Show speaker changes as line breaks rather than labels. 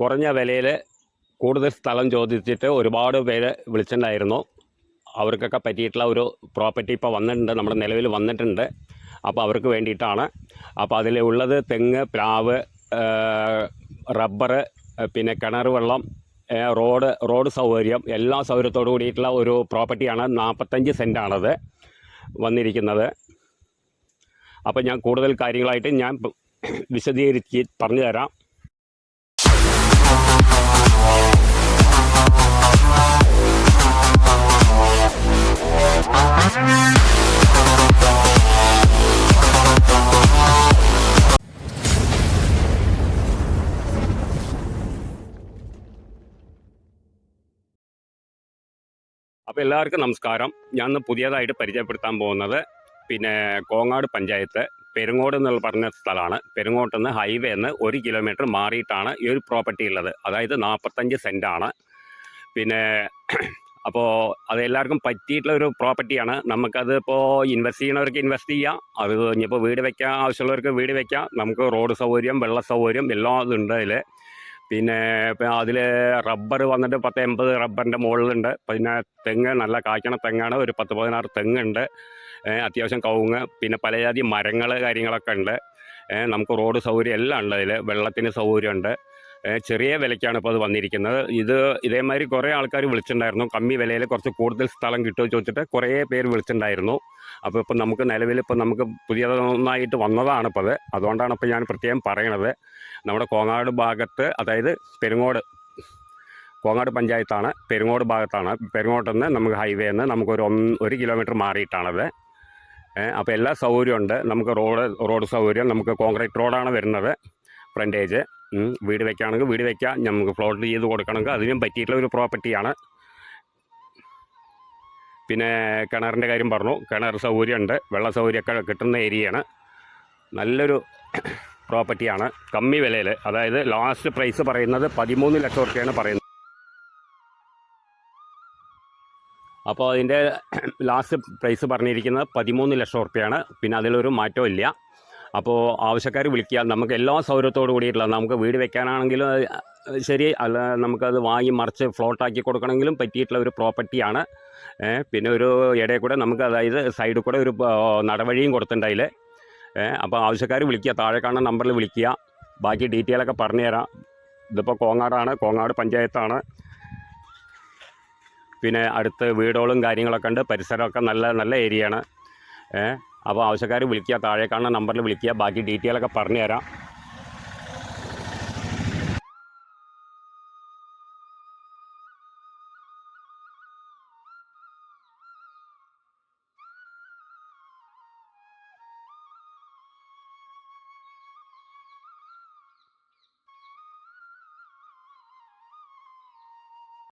കുറഞ്ഞ വിലയിൽ കൂടുതൽ സ്ഥലം ചോദിച്ചിട്ട് ഒരുപാട് പേര് വിളിച്ചിട്ടുണ്ടായിരുന്നു. അവർക്കൊക്കെ പറ്റിയിട്ടുള്ള ഒരു പ്രോപ്പർട്ടി ഇപ്പോൾ വന്നിട്ടുണ്ട് നമ്മുടെ നിലവിൽ വന്നിട്ടുണ്ട്. അപ്പോൾ അവർക്ക് വേണ്ടിയിട്ടാണ്. അപ്പോൾ അതിൽ ഉള്ളത് തെങ്ങ് പ്ലാവ് റബ്ബർ പിന്നെ കിണർ വെള്ളം റോഡ് റോഡ് സൗകര്യം എല്ലാ സൗകര്യത്തോടു കൂടിയിട്ടുള്ള ഒരു പ്രോപ്പർട്ടിയാണ് നാൽപ്പത്തഞ്ച് സെന്റാണത് വന്നിരിക്കുന്നത്. അപ്പോൾ ഞാൻ കൂടുതൽ കാര്യങ്ങളായിട്ട് ഞാൻ വിശദീകരിച്ച് പറഞ്ഞു തരാം അപ്പോൾ എല്ലാവർക്കും നമസ്കാരം. ഞാൻ ഇന്ന് പുതിയതായിട്ട് പരിചയപ്പെടുത്താൻ പോകുന്നത് പിന്നെ കോങ്ങാട് പഞ്ചായത്ത് പെരുങ്ങോട് എന്നുള്ള പറഞ്ഞ സ്ഥലമാണ്. പെരുങ്ങോട്ട് നിന്ന് ഹൈവേ നിന്ന് ഒരു കിലോമീറ്റർ മാറിയിട്ടാണ് ഈ ഒരു പ്രോപ്പർട്ടി ഉള്ളത്. അതായത് നാൽപ്പത്തഞ്ച് സെന്റാണ് പിന്നെ അപ്പോൾ അത് എല്ലാവർക്കും പറ്റിയിട്ടുള്ള ഒരു പ്രോപ്പർട്ടിയാണ് നമുക്കത് ഇപ്പോൾ ഇൻവെസ്റ്റ് ചെയ്യണവർക്ക് ഇൻവെസ്റ്റ് ചെയ്യാം. അത് ഇനിയിപ്പോൾ വീട് വെക്കാൻ ആവശ്യമുള്ളവർക്ക് വീട് വയ്ക്കാം നമുക്ക് റോഡ് സൗകര്യം വെള്ള സൗകര്യം എല്ലാം അതുണ്ട് അതിൽ പിന്നെ അതിൽ റബ്ബർ വന്നിട്ട് പത്ത് എൺപത് റബ്ബറിന്റെ മുകളിലുണ്ട്. പിന്നെ തെങ്ങ് നല്ല കായ്ക്കണ തെങ്ങാണ്. ഒരു പത്ത് പതിനാറ് തെങ്ങുണ്ട്. അത്യാവശ്യം കവുങ്ങ് പിന്നെ പലജാതി മരങ്ങൾ കാര്യങ്ങളൊക്കെ ഉണ്ട്. നമുക്ക് റോഡ് സൗകര്യം എല്ലാം ഉണ്ട് അതിൽ വെള്ളത്തിന് സൗകര്യമുണ്ട്. ചെറിയ വിലയ്ക്കാണ് ഇപ്പോൾ അത് വന്നിരിക്കുന്നത്. ഇത് ഇതേമാതിരി കുറേ ആൾക്കാർ വിളിച്ചിട്ടുണ്ടായിരുന്നു. കമ്മി വിലയിൽ കുറച്ച് കൂടുതൽ സ്ഥലം കിട്ടുമോ ചോദിച്ചിട്ട് കുറേ പേര് വിളിച്ചിട്ടുണ്ടായിരുന്നു. അപ്പോൾ ഇപ്പം നമുക്ക് നിലവിൽ ഇപ്പം നമുക്ക് പുതിയതൊന്നായിട്ട് വന്നതാണ് ഇപ്പോൾ അത്. അതുകൊണ്ടാണ് ഇപ്പോൾ ഞാൻ പ്രത്യേകം പറയണത്. നമ്മുടെ കോങ്ങാട് ഭാഗത്ത് അതായത് പെരുങ്ങോട് കോങ്ങാട് പഞ്ചായത്താണ്. പെരുങ്ങോട് ഭാഗത്താണ്. പെരുങ്ങോട്ട് നിന്ന് നമുക്ക് ഹൈവേ നിന്ന് നമുക്കൊരു ഒന്ന് ഒരു കിലോമീറ്റർ മാറിയിട്ടാണത്. അപ്പോൾ എല്ലാ സൗകര്യമുണ്ട് നമുക്ക് റോഡ് റോഡ് സൗകര്യം നമുക്ക് കോൺക്രീറ്റ് റോഡാണ് വരുന്നത്. ഫ്രണ്ടേജ് വീട് വെക്കുകയാണെങ്കിൽ വീട് വെക്കാം. നമുക്ക് ഫ്ലോട്ട് ചെയ്ത് കൊടുക്കണമെങ്കിൽ അതിനും പറ്റിയിട്ടുള്ള ഒരു പ്രോപ്പർട്ടിയാണ് പിന്നെ കിണറിന്റെ കാര്യം പറഞ്ഞു. കിണർ സൗകര്യമുണ്ട്. വെള്ള സൗകര്യമൊക്കെ കിട്ടുന്ന ഏരിയയാണ് നല്ലൊരു പ്രോപ്പർട്ടിയാണ് കമ്മി വിലയിൽ. അതായത് ലാസ്റ്റ് പ്രൈസ് പറയുന്നത് പതിമൂന്ന് ലക്ഷം റുപ്യാണ് പറയുന്നത്. അപ്പോൾ അതിന്റെ ലാസ്റ്റ് പ്രൈസ് പറഞ്ഞിരിക്കുന്നത് പതിമൂന്ന് ലക്ഷം റുപ്യാണ്. പിന്നെ അതിലൊരു മാറ്റവും ഇല്ല. അപ്പോൾ ആവശ്യക്കാർ വിളിക്കുക. നമുക്ക് എല്ലാ സൗകര്യത്തോടു കൂടിയിട്ടുള്ള നമുക്ക് വീട് വെക്കാനാണെങ്കിലും ശരി. അല്ല നമുക്കത് വാങ്ങി മറിച്ച് ഫ്ലോട്ടാക്കി കൊടുക്കണമെങ്കിലും പറ്റിയിട്ടുള്ള ഒരു പ്രോപ്പർട്ടിയാണ് പിന്നെ ഒരു ഇടയിൽ കൂടെ നമുക്ക് അതായത് സൈഡിൽ കൂടെ ഒരു നടവഴിയും കൊടുത്തിട്ടുണ്ട് അപ്പോൾ ആവശ്യക്കാർ വിളിക്കുക താഴെ കാണുന്ന നമ്പറിൽ വിളിക്കുക. ബാക്കി ഡീറ്റെയിലൊക്കെ പറഞ്ഞു തരാം. ഇതിപ്പോൾ കോങ്ങാടാണ് കോങ്ങാട് പഞ്ചായത്താണ്. പിന്നെ അടുത്ത് വീടുകളും കാര്യങ്ങളൊക്കെ ഉണ്ട് പരിസരമൊക്കെ നല്ല നല്ല ഏരിയയാണ് അപ്പോൾ ആവശ്യക്കാർ വിളിക്കുക താഴെ കാണുന്ന നമ്പറിൽ വിളിക്കുക ബാക്കി ഡീറ്റെയിലൊക്കെ പറഞ്ഞു തരാം.